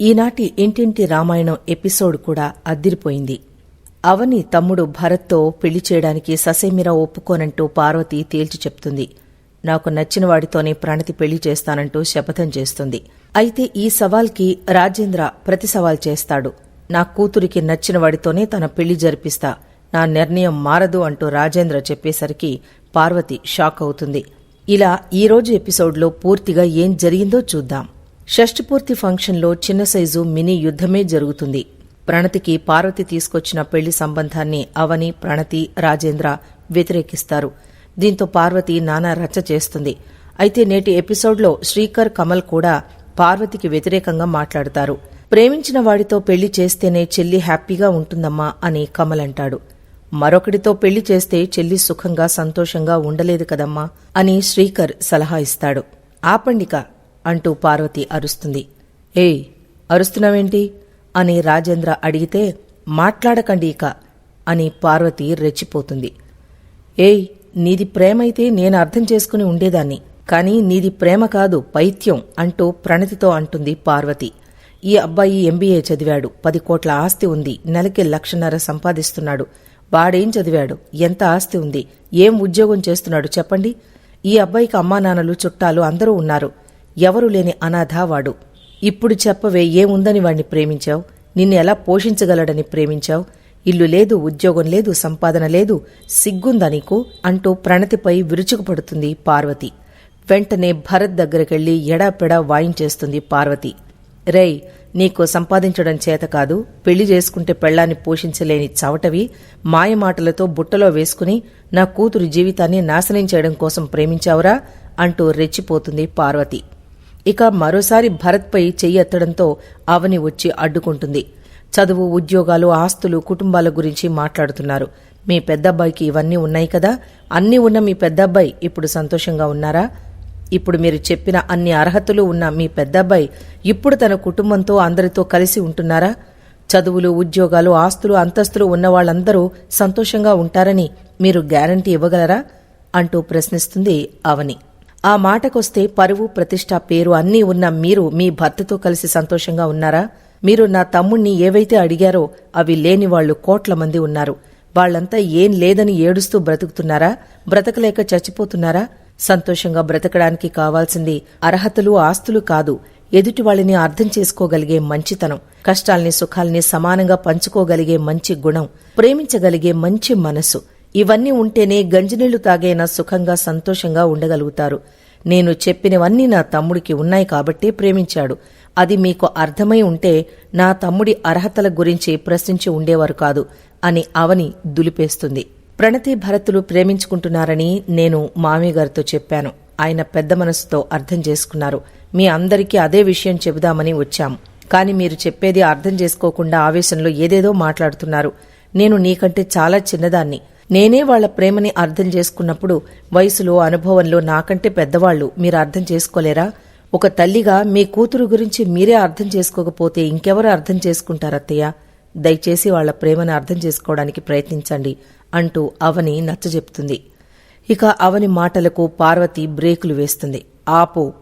ఈనాటి ఇంటింటి రామాయణం ఎపిసోడ్ కూడా అద్దిరిపోయింది. అవని తమ్ముడు భరత్తో పెళ్ళి చేయడానికి ససేమిరా ఒప్పుకోనంటూ పార్వతి తేల్చి చెప్తుంది. నాకు నచ్చిన వాడితోనే ప్రణతి పెళ్ళి చేస్తానంటూ శపథం చేస్తుంది. అయితే ఈ సవాల్కి రాజేంద్ర ప్రతి సవాల్ చేస్తాడు. నా కూతురికి నచ్చిన వాడితోనే తన పెళ్ళి జరిపిస్తా. నా నిర్ణయం మారదు అంటూ రాజేంద్ర చెప్పేసరికి పార్వతి షాక్ అవుతుంది. ఇలా ఈ రోజు ఎపిసోడ్లో పూర్తిగా ఏం జరిగిందో చూద్దాం. షష్ఠపూర్తి ఫంక్షన్లో చిన్న సైజు మినీ యుద్ధమే జరుగుతుంది. ప్రణతికి పార్వతి తీసుకొచ్చిన పెళ్ళి సంబంధాన్ని అవని ప్రణతి రాజేంద్ర వ్యతిరేకిస్తారు. దీంతో పార్వతి నానా రచ్చ చేస్తుంది. అయితే నేటి ఎపిసోడ్లో శ్రీకర్ కమల్ కూడా పార్వతికి వ్యతిరేకంగా మాట్లాడతారు. ప్రేమించిన వాడితో పెళ్ళి చేస్తేనే చెల్లి హ్యాపీగా ఉంటుందమ్మా అని కమల్ అంటాడు. మరొకడితో పెళ్ళి చేస్తే చెల్లి సుఖంగా సంతోషంగా ఉండలేదు కదమ్మా అని శ్రీకర్ సలహా ఇస్తాడు. ఆపండిక అంటూ పార్వతి అరుస్తుంది. ఏయ్ అరుస్తున్నావేంటి? అని రాజేంద్ర అడిగితే మాట్లాడకండి ఇక అని పార్వతి రెచ్చిపోతుంది. ఏయ్ నీది ప్రేమైతే నేను అర్థం చేసుకుని ఉండేదాన్ని కాని నీది ప్రేమ కాదు పైత్యం అంటూ ప్రణతితో అంటుంది పార్వతి. ఈ అబ్బాయి ఎంబీఏ చదివాడు పది కోట్ల ఆస్తి ఉంది నెలకి లక్షన్నర సంపాదిస్తున్నాడు. వాడేం చదివాడు? ఎంత ఆస్తి ఉంది? ఏం ఉద్యోగం చేస్తున్నాడు? చెప్పండి. ఈ అబ్బాయికి అమ్మా నాన్నలు చుట్టాలు అందరూ ఉన్నారు. ఎవరు లేని అనాథ వాడు. ఇప్పుడు చెప్పవే ఏముందని వాణ్ణి ప్రేమించావు? నిన్ను ఎలా పోషించగలడని ప్రేమించావు? ఇల్లు లేదు ఉద్యోగం లేదు సంపాదన లేదు సిగ్గుందా నీకు? అంటూ ప్రణతిపై విరుచుకుపడుతుంది పార్వతి. వెంటనే భరత్ దగ్గరకెళ్ళి ఎడాపెడా వాయించేస్తుంది పార్వతి. రేయ్ నీకు సంపాదించడం చేత కాదు పెళ్ళి చేసుకుంటే పెళ్ళాన్ని పోషించలేని చవటవి మాయమాటలతో బుట్టలో వేసుకుని నా కూతురు జీవితాన్ని నాశనం చేయడం కోసం ప్రేమించావురా? అంటూ రెచ్చిపోతుంది పార్వతి. ఇక మరోసారి భరత్పై చెయ్యెత్తడంతో అవని వచ్చి అడ్డుకుంటుంది. చదువు ఉద్యోగాలు ఆస్తులు కుటుంబాల గురించి మాట్లాడుతున్నారు. మీ పెద్దబ్బాయికి ఇవన్నీ ఉన్నాయి కదా? అన్నీ ఉన్న మీ పెద్దబ్బాయి ఇప్పుడు సంతోషంగా ఉన్నారా? ఇప్పుడు మీరు చెప్పిన అన్ని అర్హతలు ఉన్న మీ పెద్దబ్బాయి ఇప్పుడు తన కుటుంబంతో అందరితో కలిసి ఉంటున్నారా? చదువులు ఉద్యోగాలు ఆస్తులు అంతస్తులు ఉన్న వాళ్ళందరూ సంతోషంగా ఉంటారని మీరు గ్యారంటీ ఇవ్వగలరా? అంటూ ప్రశ్నిస్తుంది అవని. ఆ మాటకొస్తే పరువు ప్రతిష్ట పేరు అన్నీ ఉన్న మీరు మీ భర్తతో కలిసి సంతోషంగా ఉన్నారా? మీరు నా తమ్ముణ్ణి ఏవైతే అడిగారో అవి లేని వాళ్ళు కోట్ల మంది ఉన్నారు. వాళ్ళంతా ఏం లేదని ఏడుస్తూ బ్రతుకుతున్నారా? బ్రతకలేక చచ్చిపోతున్నారా? సంతోషంగా బ్రతకడానికి కావాల్సింది అర్హతలు ఆస్తులు కాదు. ఎదుటి వాళ్ళని అర్థం చేసుకోగలిగే మంచితనం కష్టాల్ని సుఖాల్ని సమానంగా పంచుకోగలిగే మంచి గుణం ప్రేమించగలిగే మంచి మనసు. ఇవన్నీ ఉంటేనే గంజినీళ్ళు తాగైనా సుఖంగా సంతోషంగా ఉండగలుగుతారు. నేను చెప్పినవన్నీ నా తమ్ముడికి ఉన్నాయి కాబట్టే ప్రేమించాడు. అది మీకు అర్థమై ఉంటే నా తమ్ముడి అర్హతల గురించి ప్రశ్నించి ఉండేవారు కాదు అని అవని దులిపేస్తుంది. ప్రణతి భరతులు ప్రేమించుకుంటున్నారని నేను మామయ్యగారితో చెప్పాను. ఆయన పెద్ద మనసుతో అర్థం చేసుకున్నారు. మీ అందరికీ అదే విషయం చెబుదామని వచ్చాం. కాని మీరు చెప్పేది అర్థం చేసుకోకుండా ఆవేశంలో ఏదేదో మాట్లాడుతున్నారు. నేను నీకంటే చాలా చిన్నదాన్ని. నేనే వాళ్ళ ప్రేమని అర్థం చేసుకున్నప్పుడు వయసులో అనుభవంలో నాకంటే పెద్దవాళ్ళు మీరు అర్థం చేసుకోలేరా? ఒక తల్లిగా మీ కూతురు గురించి మీరే అర్థం చేసుకోకపోతే ఇంకెవరు అర్థం చేసుకుంటారత్తయ్య దయచేసి వాళ్ళ ప్రేమను అర్థం చేసుకోవడానికి ప్రయత్నించండి అంటూ అవని నచ్చజెప్తుంది. ఇక అవని మాటలకు పార్వతి బ్రేకులు వేస్తుంది. ఆపు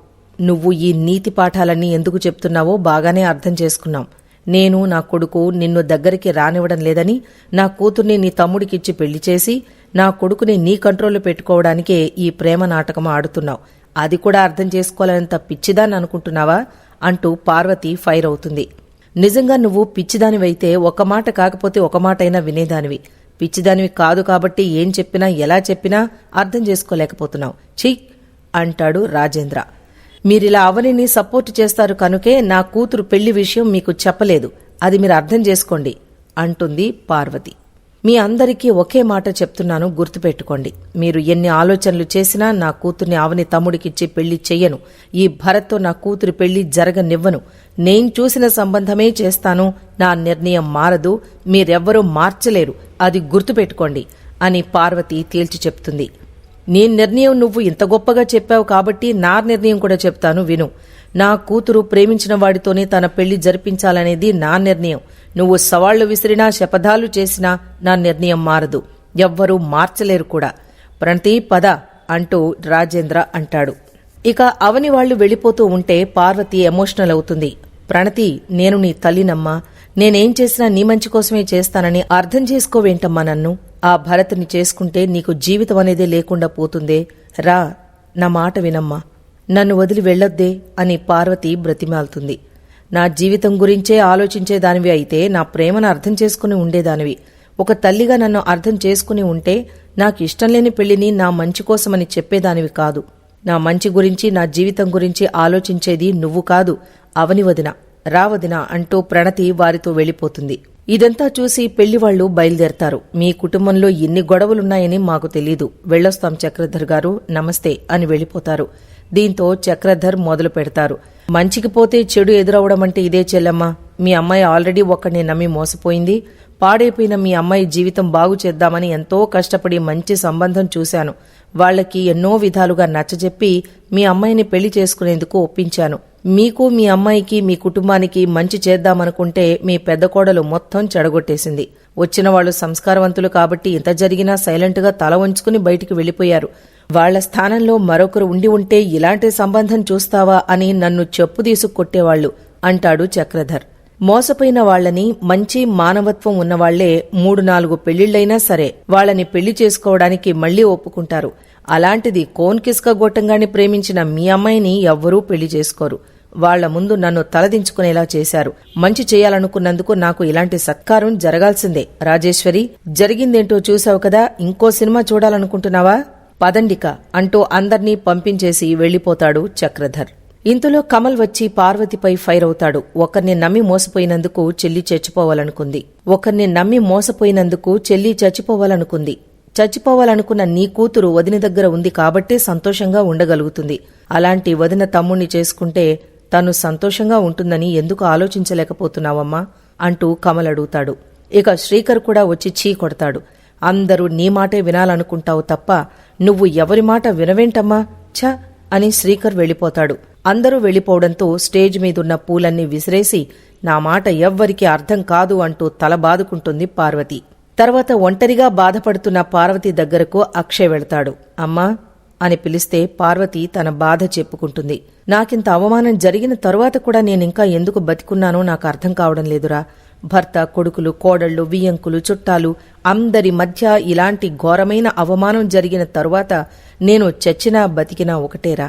నువ్వు ఈ నీతి పాఠాలన్నీ ఎందుకు చెప్తున్నావో బాగానే అర్థం చేసుకున్నాం. నేను నా కొడుకు నిన్ను దగ్గరికి రానివ్వడం లేదని నా కూతుర్ని నీ తమ్ముడికిచ్చి పెళ్ళి చేసి నా కొడుకుని నీ కంట్రోల్లో పెట్టుకోవడానికే ఈ ప్రేమ నాటకం ఆడుతున్నావు. అది కూడా అర్థం చేసుకోవాలనంత పిచ్చిదాన్ని అనుకుంటున్నావా? అంటూ పార్వతి ఫైర్ అవుతుంది. నిజంగా నువ్వు పిచ్చిదానివైతే ఒక మాట కాకపోతే ఒక మాటైనా వినేదానివి. పిచ్చిదానివి కాదు కాబట్టి ఏం చెప్పినా ఎలా చెప్పినా అర్థం చేసుకోలేకపోతున్నావు. ఛీ! అంటాడు రాజేంద్ర. మీరిలా అవనిని సపోర్ట్ చేస్తారు కనుకే నా కూతురు పెళ్ళి విషయం మీకు చెప్పలేదు. అది మీరు అర్థం చేసుకోండి అంటుంది పార్వతి. మీ అందరికీ ఒకే మాట చెప్తున్నాను గుర్తుపెట్టుకోండి. మీరు ఎన్ని ఆలోచనలు చేసినా నా కూతుర్ని అవని తమ్ముడికిచ్చి పెళ్ళి చెయ్యను. ఈ భరత్తో నా కూతురి పెళ్ళి జరగనివ్వను. నేను చూసిన సంబంధమే చేస్తాను. నా నిర్ణయం మారదు. మీరెవ్వరూ మార్చలేరు. అది గుర్తుపెట్టుకోండి అని పార్వతి తేల్చి చెప్తుంది. నీ నిర్ణయం నువ్వు ఇంత గొప్పగా చెప్పావు కాబట్టి నా నిర్ణయం కూడా చెప్తాను విను. నా కూతురు ప్రేమించిన వాడితోనే తన పెళ్ళి జరిపించాలనేది నా నిర్ణయం. నువ్వు సవాళ్ళు విసిరినా శపథాలు చేసినా నా నిర్ణయం మారదు. ఎవ్వరూ మార్చలేరు కూడా. ప్రణతి పద అంటూ రాజేంద్ర అంటాడు. ఇక అవని వాళ్ళు వెళ్ళిపోతూ ఉంటే పార్వతి ఎమోషనల్ అవుతుంది. ప్రణతి నేను నీ తల్లినమ్మా. నేనేం చేసినా నీ మంచి కోసమే చేస్తానని అర్థం చేసుకోవేంటమ్మా నన్ను? ఆ భరత్ని చేసుకుంటే నీకు జీవితం అనేదే లేకుండా పోతుందే. రా నా మాట వినమ్మా. నన్ను వదిలి వెళ్ళొద్దే అని పార్వతి బ్రతిమాలుతుంది. నా జీవితం గురించే ఆలోచించేదానివి అయితే నా ప్రేమను అర్థం చేసుకుని ఉండేదానివి. ఒక తల్లిగా నన్ను అర్థం చేసుకుని ఉంటే నాకు ఇష్టం లేని పెళ్ళిని నా మంచి కోసమని చెప్పేదానివి కాదు. నా మంచి గురించి నా జీవితం గురించి ఆలోచించేది నువ్వు కాదు. అవని వదిన రావదిన అంటూ ప్రణతి వారితో వెళ్ళిపోతుంది. ఇదంతా చూసి పెళ్ళివాళ్ళు బయలుదేరతారు. మీ కుటుంబంలో ఎన్ని గొడవలున్నాయని మాకు తెలీదు. వెళ్ళొస్తాం చక్రధర్ గారు. నమస్తే అని వెళ్ళిపోతారు. దీంతో చక్రధర్ మొదలు పెడతారు. మంచికి పోతే చెడు ఎదురవడం అంటే ఇదే చెల్లమ్మ. మీ అమ్మాయి ఆల్రెడీ ఒక్కడిని నమ్మి మోసపోయింది. పాడైపోయిన మీ అమ్మాయి జీవితం బాగు చేద్దామని ఎంతో కష్టపడి మంచి సంబంధం చూశాను. వాళ్ళకి ఎన్నో విధాలుగా నచ్చజెప్పి మీ అమ్మాయిని పెళ్ళి చేసుకునేందుకు ఒప్పించాను. మీకు మీ అమ్మాయికి మీ కుటుంబానికి మంచి చేద్దామనుకుంటే మీ పెద్ద కోడలు మొత్తం చెడగొట్టేసింది. వచ్చిన వాళ్ళు సంస్కారవంతులు కాబట్టి ఇంత జరిగినా సైలెంట్గా తల వంచుకుని బయటికి వెళ్ళిపోయారు వాళ్ళ స్థానంలో మరొకరు ఉండి ఉంటే ఇలాంటి సంబంధం చూస్తావా అని నన్ను చెప్పు తీసుకొట్టేవాళ్ళు అంటాడు చక్రధర్. మోసపోయిన వాళ్ళని మంచి మానవత్వం ఉన్నవాళ్ళే మూడు నాలుగు పెళ్ళిళ్ళైనా సరే వాళ్ళని పెళ్ళి చేసుకోవడానికి మళ్ళీ ఒప్పుకుంటారు. అలాంటిది కోన్ కిస్క గొట్టంగాని ప్రేమించిన మీ అమ్మాయిని ఎవ్వరూ పెళ్ళి చేసుకోరు. వాళ్ళ ముందు నన్ను తలదించుకునేలా చేశారు. మంచి చేయాలనుకున్నందుకు నాకు ఇలాంటి సత్కారం జరగాల్సిందే. రాజేశ్వరి జరిగిందేంటో చూసావు కదా ఇంకో సినిమా చూడాలనుకుంటున్నావా? పదండిక అంటూ అందర్నీ పంపించేసి వెళ్ళిపోతాడు చక్రధర్. ఇంతలో కమల్ వచ్చి పార్వతిపై ఫైర్ అవుతాడు. ఒకరిని నమ్మి మోసపోయినందుకు చెల్లి చచ్చిపోవాలనుకుంది. ఒకరిని నమ్మి మోసపోయినందుకు చెల్లి చచ్చిపోవాలనుకుంది. చచ్చిపోవాలనుకున్న నీ కూతురు వదిన దగ్గర ఉంది కాబట్టే సంతోషంగా ఉండగలుగుతుంది. అలాంటి వదిన తమ్ముణ్ణి చేసుకుంటే తను సంతోషంగా ఉంటుందని ఎందుకు ఆలోచించలేకపోతున్నావమ్మా? అంటూ కమల్ అడుగుతాడు. ఇక శ్రీకర్ కూడా వచ్చి చీ కొడతాడు. అందరూ నీ మాటే వినాలనుకుంటావు తప్ప నువ్వు ఎవరి మాట వినవేంటమ్మా? ఛ! అని శ్రీకర్ వెళ్ళిపోతాడు. అందరూ వెళ్ళిపోవడంతో స్టేజ్ మీదున్న పూలన్నీ విసిరేసి నా మాట ఎవ్వరికీ అర్థం కాదు అంటూ తల బాదుకుంటుంది పార్వతి. తర్వాత ఒంటరిగా బాధపడుతున్న పార్వతి దగ్గరకు అక్షయ్ వెళతాడు. అమ్మా అని పిలిస్తే పార్వతి తన బాధ చెప్పుకుంటుంది. నాకింత అవమానం జరిగిన తరువాత కూడా నేనింకా ఎందుకు బతికున్నానో నాకు అర్థం కావడం లేదురా. భర్త కొడుకులు కోడళ్ళు వియ్యంకులు చుట్టాలు అందరి మధ్య ఇలాంటి ఘోరమైన అవమానం జరిగిన తరువాత నేను చచ్చినా బతికినా ఒకటేరా.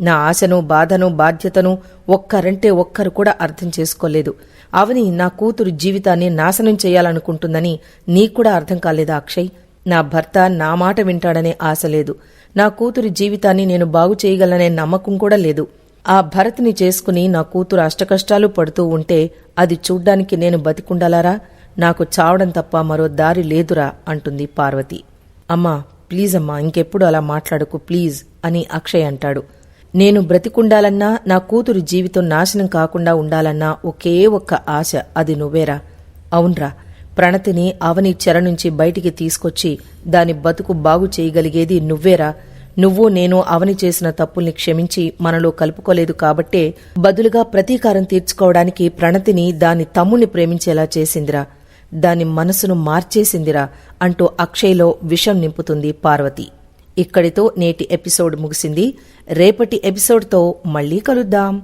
నా ఆశను బాధను బాధ్యతను ఒక్కరంటే ఒక్కరు కూడా అర్థం చేసుకోలేదు. అవని నా కూతురు జీవితాన్ని నాశనం చేయాలనుకుంటుందని నీకూడా అర్థం కాలేదా అక్షయ్? నా భర్త నా మాట వింటాడనే ఆశ లేదు. నా కూతురి జీవితాన్ని నేను బాగు చేయగలనే నమ్మకం కూడా లేదు. ఆ భరత్ని చేసుకుని నా కూతురు అష్టకష్టాలు పడుతూ ఉంటే అది చూడ్డానికి నేను బతికుండాలారా? నాకు చావడం తప్ప మరో దారి లేదురా అంటుంది పార్వతి. అమ్మా ప్లీజ్ అమ్మా ఇంకెప్పుడు అలా మాట్లాడకు ప్లీజ్ అని అక్షయ్ అంటాడు. నేను బ్రతికుండాలన్నా నా కూతురు జీవితం నాశనం కాకుండా ఉండాలన్నా ఒకే ఒక్క ఆశ అది నువ్వేరా. అవునరా. ప్రణతిని అవని చెర నుంచి బయటికి తీసుకొచ్చి దాని బతుకు బాగు చేయగలిగేది నువ్వేరా. నువ్వు నేను అవని చేసిన తప్పుల్ని క్షమించి మనలో కలుపుకోలేదు కాబట్టే బదులుగా ప్రతీకారం తీర్చుకోవడానికి ప్రణతిని దాని తమ్ముణ్ణి ప్రేమించేలా చేసిందిరా. దాని మనసును మార్చేసిందిరా అంటూ అక్షయ్లో విషం నింపుతుంది పార్వతి. ఇక్కడితో నేటి ఎపిసోడ్ ముగిసింది. రేపటి ఎపిసోడ్తో మళ్ళీ కలుద్దాం.